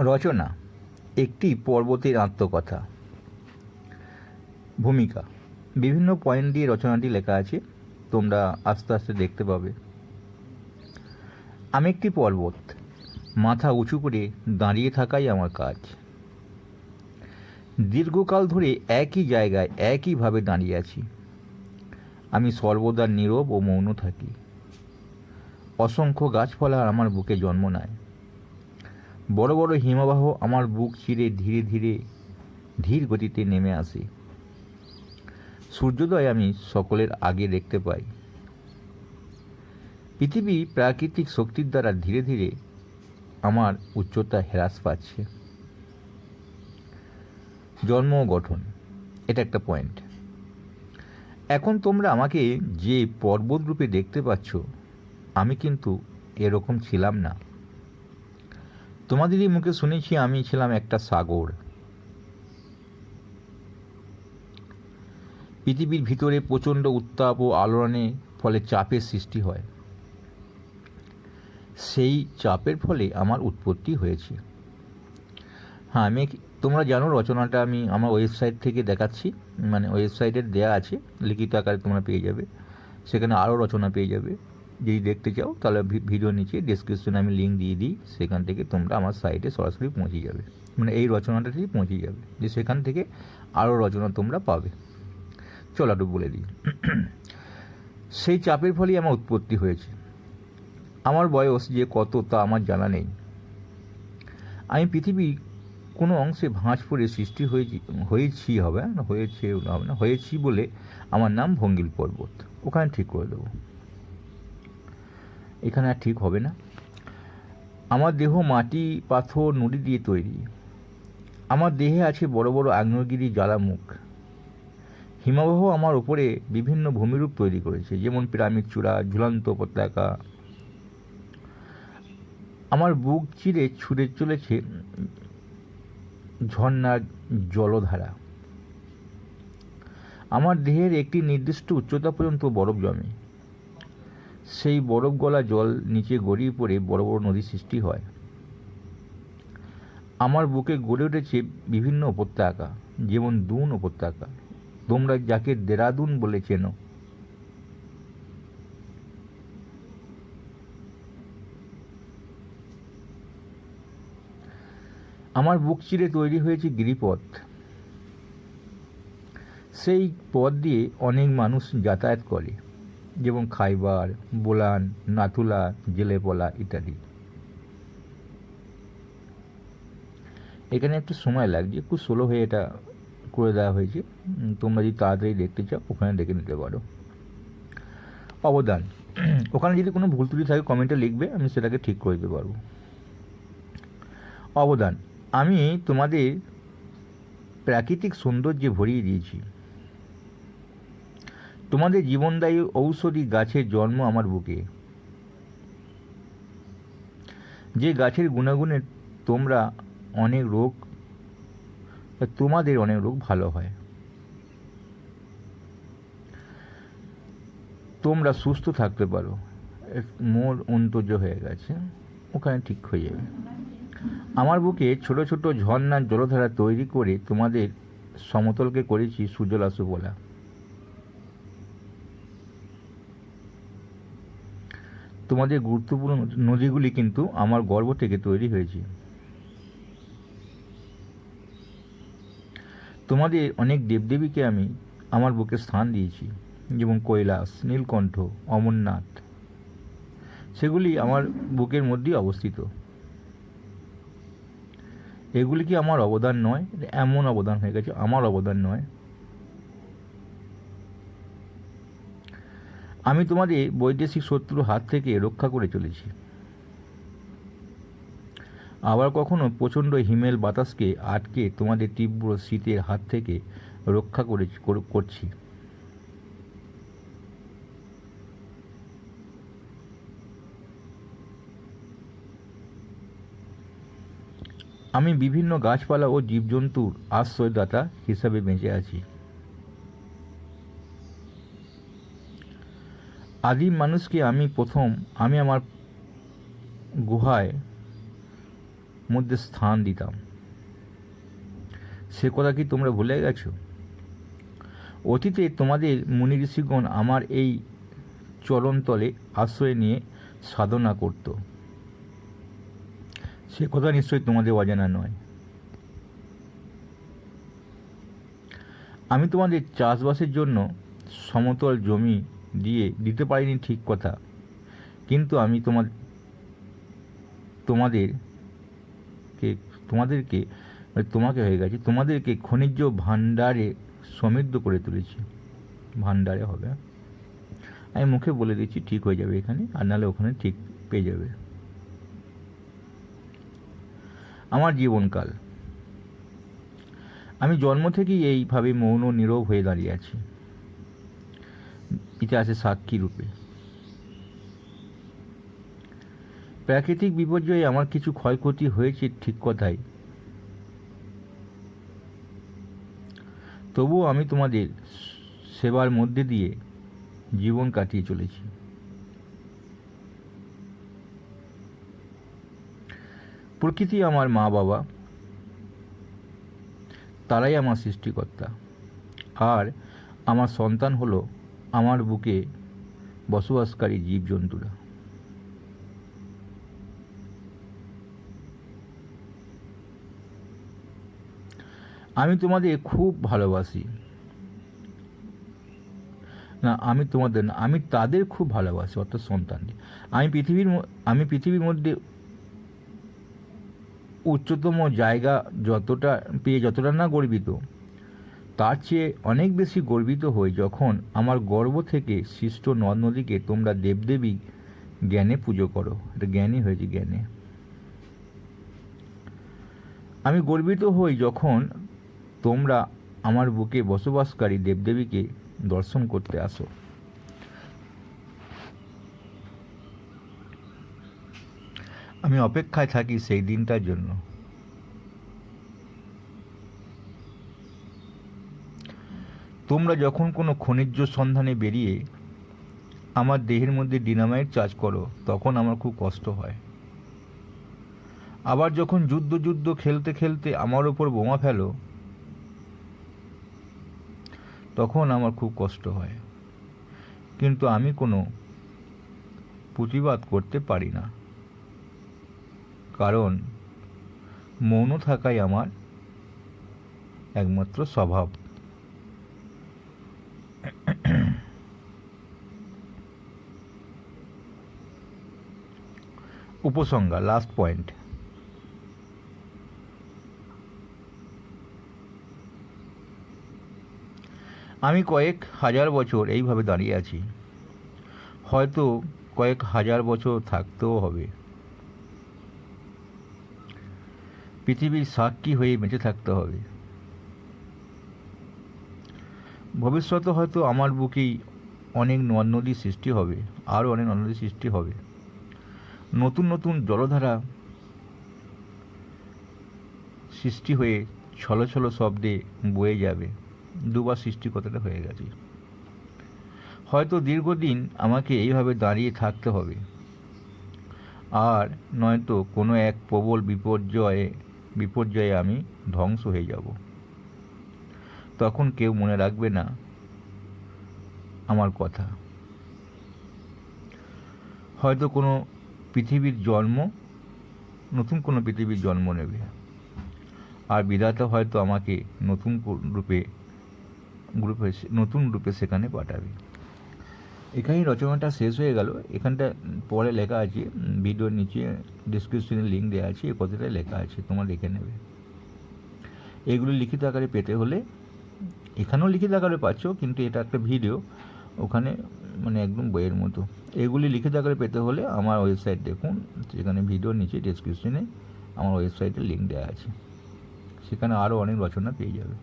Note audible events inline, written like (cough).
রচনা, একটি পর্বতের আত্মকথা। ভূমিকা, বিভিন্ন পয়েন্ট দিয়ে রচনাটি লেখা আছে, তোমরা আস্তে আস্তে দেখতে পাবে। আমি একটি পর্বত, মাথা উঁচু করে দাঁড়িয়ে থাকাই আমার কাজ। দীর্ঘকাল ধরে একই জায়গায় একইভাবে দাঁড়িয়ে আছি। আমি সর্বদা নীরব ও মৌন থাকি। অসংখ্য গাছপালা আমার বুকে জন্ম নেয়। বড় বড় হিমবাহ আমার বুক চিরে ধীরে ধীরে ধীর গতিতে নেমে আসে। সূর্যোদয় আমি সকলের আগে দেখতে পাই। পৃথিবী প্রাকৃতিক শক্তির দ্বারা ধীরে ধীরে আমার উচ্চতা হ্রাস পাচ্ছে। জন্ম গঠন, এটা একটা পয়েন্ট এখন তোমরা আমাকে যে পর্বত রূপে দেখতে পাচ্ছ, আমি কিন্তু এরকম ছিলাম না। তোমাদেরই মুখে শুনেছি আমি ছিলাম একটা সাগর। পৃথিবীর ভিতরে প্রচণ্ড উত্তাপ ও আলোড়নের ফলে চাপের সৃষ্টি হয়। সেই চাপের ফলে আমার উৎপত্তি হয়েছে। হ্যাঁ আমি তোমরা জানো রচনাটা আমি আমার ওয়েবসাইট থেকে দেখাচ্ছি। মানে ওয়েবসাইটের দেয়া আছে, লিখিত আকারে তোমরা পেয়ে যাবে। সেখানে আরও রচনা পেয়ে যাবে। যদি দেখতে চাও, তাহলে ভিডিও নিচে ডিসক্রিপশনে আমি লিঙ্ক দিয়ে দিই। সেখান থেকে তোমরা আমার সাইটে সরাসরি পৌঁছে যাবে। মানে এই রচনাটাতেই পৌঁছে যাবে। যে সেখান থেকে আরও রচনা তোমরা পাবে। চলো একটু বলে দিই। সেই চাপের ফলেই আমার উৎপত্তি হয়েছে। আমার বয়স যে কত তা আমার জানা নেই। আমি পৃথিবীর কোনো অংশে ভাঁজ পড়ে সৃষ্টি হয়েছি হয়েছি হবে না, হয়েছে, হবে না, হয়েছি বলে আমার নাম ভঙ্গিল পর্বত। ওখানে ঠিক করে দেবো। এখানে আর ঠিক হবে না। আমার দেহ মাটি, পাথর নুড়ি দিয়ে তৈরি। আমার দেহে আছে বড় বড় আগ্নেয়গিরি, জ্বালামুখ। হিমবাহ আমার উপরে বিভিন্ন ভূমিরূপ তৈরি করেছে, যেমন পিরামিড চূড়া, ঝুলন্ত পতাকা। আমার বুক চিরে ছুটে চলেছে ঝর্ণার জলধারা। আমার দেহের একটি নির্দিষ্ট উচ্চতা পর্যন্ত বরফ জমে। সেই বরফ গলা জল নিচে গড়িয়ে পড়ে বড় বড় নদী সৃষ্টি হয়। আমার বুকে গড়ে উঠেছে বিভিন্ন উপত্যকা, যেমন দুন উপত্যকা। তোমরা যাকে দেরাদুন বলে চেনো। আমার বুক চিরে তৈরি হয়েছে গিরিপথ। সেই পথ দিয়ে অনেক মানুষ যাতায়াত করে। যেমন খাইবার, বোলান, নাথুলা, জেলেপলা ইত্যাদি। এখানে একটু সময় লাগছে খুব স্লো হয়ে এটা করে দেওয়া হয়েছে। তোমরা যদি তাড়াতাড়ি দেখতে চাও, ওখানে দেখে নিতে পারো। অবদান। (clears throat) ওখানে যদি কোনো ভুল ত্রুটি থাকে কমেন্টে লিখবে, আমি সেটাকে ঠিক করে দিতে পারব। অবদান। আমি তোমাদের প্রাকৃতিক সৌন্দর্যে ভরিয়ে দিয়েছি। তোমাদের জীবনদায়ী ঔষধি গাছের জন্ম আমার বুকে। যে গাছের গুণাগুণে তোমরা অনেক রোগ, তোমাদের অনেক রোগ ভালো হয়। তোমরা সুস্থ থাকতে পারো। মোর অন্তর্য হয়ে গেছে, ওখানে ঠিক হয়ে যাবে। আমার বুকে ছোট ছোট ঝর্ণার জলধারা তৈরি করে তোমাদের সমতলকে করেছি সুজলাসু বলা। তোমাদের গুরুত্বপূর্ণ নদীগুলি কিন্তু আমার গর্ব থেকে তৈরি হয়েছে। তোমাদের অনেক দেবদেবীকে আমি আমার বুকে স্থান দিয়েছি, যেমন কৈলাস, নীলকণ্ঠ, অমরনাথ। সেগুলি আমার বুকের মধ্যেই অবস্থিত। এগুলি কি আমার অবদান নয়? এমন অবদান হয়ে গেছে, আমার অবদান নয়। আমি তোমাদের বৈদেশিক শত্রুর হাত থেকে রক্ষা করে চলেছি। আবার কখনো প্রচণ্ড হিমেল বাতাসকে আটকে তোমাদের তীব্র শীতের হাত থেকে রক্ষা করে করছি। আমি বিভিন্ন গাছপালা ও জীবজন্তুর আশ্রয়দাতা হিসাবে বেঁচে আছি। আদিম মানুষকে আমি প্রথম, আমি আমার গুহায় মধ্যে স্থান দিতাম। সে কথা কি তোমরা ভুলে গেছো? অতীতে তোমাদের মুনি ঋষিগণ আমার এই চরণতলে আশ্রয় নিয়ে সাধনা করত। সে কথা নিশ্চয়ই তোমাদের অজানা নয়। আমি তোমাদের চাষবাসের জন্য সমতল জমি দিয়ে দিতে পারিনি ঠিক কথা। কিন্তু আমি তোমার তোমাদেরকে তোমাদেরকে তোমাকে হয়ে গেছে, তোমাদেরকে খনিজ ভাণ্ডারে সমৃদ্ধ করে তুলেছি। ভাণ্ডারে হবে? আমি মুখে বলে দিচ্ছি, ঠিক হয়ে যাবে এখানে, আর নাহলে ওখানে ঠিক পেয়ে যাবে। আমার জীবনকাল। আমি জন্ম থেকেই এইভাবে মৌন নীরব হয়ে দাঁড়িয়ে আছি। ইতিহাসে সাক্ষী রূপে। প্রাকৃতিক বিপর্যয়ে আমার কিছু ক্ষয়ক্ষতি হয়েছে ঠিক কথাই। তবুও আমি তোমাদের সেবার মধ্যে দিয়ে জীবন কাটিয়ে চলেছি। প্রকৃতি আমার মা বাবা তারাই আমার সৃষ্টিকর্তা। আর আমার সন্তান হলো আমার বুকে বসবাসকারী জীবজন্তুরা। আমি তোমাদের খুব ভালোবাসি। না, আমি তোমাদের না, আমি তাদের খুব ভালোবাসি, অর্থাৎ সন্তানকে আমি পৃথিবীর আমি পৃথিবীর মধ্যে উচ্চতম জায়গা যতটা, পেয়ে যতটা না গর্বিত তার চেয়ে অনেক বেশি গর্বিত হই যখন আমার গর্ব থেকে সৃষ্ট নদ নদীকে তোমরা দেবদেবী জ্ঞানে পুজো করো। এটা জ্ঞানই হয়েছে জ্ঞানে। আমি গর্বিত হই যখন তোমরা আমার বুকে বসবাসকারী দেবদেবীকে দর্শন করতে আসো। আমি অপেক্ষায় থাকি সেই দিনটার জন্য। তোমরা যখন কোনো খনিজ সন্ধানে বেরিয়ে আমার দেহের মধ্যে ডিনামাইট চার্জ করো, তখন আমার খুব কষ্ট হয়। আবার যখন যুদ্ধ যুদ্ধ খেলতে খেলতে আমার ওপর বোমা ফেলো, তখন আমার খুব কষ্ট হয়। কিন্তু আমি কোনো প্রতিবাদ করতে পারি না। কারণ মৌন থাকাই আমার একমাত্র স্বভাব। উপসংজ্ঞা লাস্ট পয়েন্ট আমি কয়েক হাজার বছর এইভাবে দাঁড়িয়ে আছি। হয়তো কয়েক হাজার বছর থাকতেও হবে। পৃথিবীর সাক্ষী হয়ে বেঁচে থাকতে হবে। ভবিষ্যতে হয়তো আমার বুকেই অনেক নদ নদী সৃষ্টি হবে, আরও অনেক নদ সৃষ্টি হবে। নতুন নতুন জলধারা সৃষ্টি হয়ে ছলো ছলো শব্দে বয়ে যাবে। দুবার সৃষ্টি কথাটা হয়ে গেছে। হয়তো দীর্ঘদিন আমাকে এইভাবে দাঁড়িয়ে থাকতে হবে। আর নয়তো কোনো এক প্রবল বিপর্যয়ে বিপর্যয়ে আমি ধ্বংস হয়ে যাব। তখন কেউ মনে রাখবে না আমার কথা। হয়তো কোনো পৃথিবীর জন্ম, নতুন কোনো পৃথিবীর জন্ম নেবে। আর বিধাতা হয়তো আমাকে নতুন রূপে, গ্রুপে নতুন রূপে সেখানে পাঠাবে। এখানেই রচনাটা শেষ হয়ে গেল। এখানটা পরে লেখা আছে ভিডিওর নিচে ডিসক্রিপশনে লিঙ্ক দেওয়া আছে, এ কথাটা লেখা আছে, তোমরা দেখে নেবে। এগুলো লিখিত আকারে পেতে হলে, এখানেও লিখিত আকারে পাচ্ছ, কিন্তু এটা একটা ভিডিও ওখানে মানে একদম বইয়ের মতো। এগুলি লিখিত আকারে পেতে হলে আমার ওয়েবসাইট দেখুন সেখানে ভিডিওর নিচে ডিসক্রিপশনে আমার ওয়েবসাইটের লিঙ্ক দেওয়া আছে। সেখানে আরও অনেক রচনা পেয়ে যাবে।